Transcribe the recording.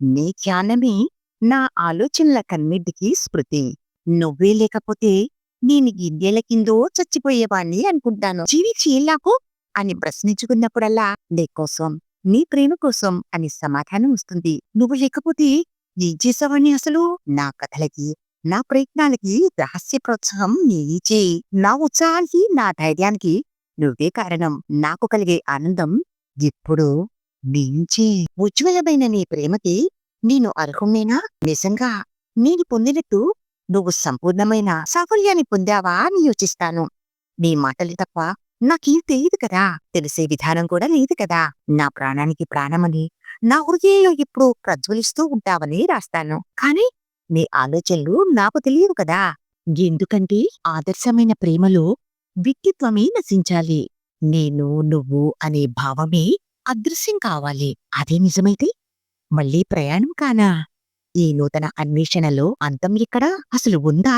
నీ జ్ఞానమే నా ఆలోచనల కన్నిటికీ స్మృతి. నువ్వే లేకపోతే నేను గిన్నెల కిందో చచ్చిపోయేవాణ్ణి అనుకుంటాను. జీవించి ఎలాకు అని ప్రశ్నించుకున్నప్పుడల్లా నీ కోసం నీ ప్రేమ కోసం అని సమాధానం వస్తుంది. నువ్వు లేకపోతే ఏం చేసావని అసలు? నా కథలకి నా ప్రయత్నాలకి రహస్య ప్రోత్సాహం నీచే. నా ఉత్సాహానికి నా ధైర్యానికి నువ్వే కారణం. నాకు కలిగే ఆనందం ఎప్పుడూ నీంచే ఉజ్వలమైన నీ ప్రేమకి నేను అర్హుణ్ణేనా? నిజంగా నేను పొందినట్టు నువ్వు సంపూర్ణమైన సాఫల్యాన్ని పొందావా అని యోచిస్తాను. నీ మాటలు తప్ప నాకేం తెలియదు కదా. తెలిసే విధానం కూడా లేదు కదా. నా ప్రాణానికి ప్రాణమని నా హృదయంలో ఎప్పుడూ ప్రజ్వలిస్తూ ఉంటావని రాస్తాను. కాని నీ ఆలోచనలు నాకు తెలియదు కదా. ఎందుకంటే ఆదర్శమైన ప్రేమలో వ్యక్తిత్వమే నశించాలి. నేను నువ్వు అనే భావమే అదృశ్యం కావాలి. అదే నిజమైతే? మళ్ళీ ప్రయాణం కానా? ఈ నూతన అన్వేషణలో అంతం ఇక్కడ అసలు ఉందా?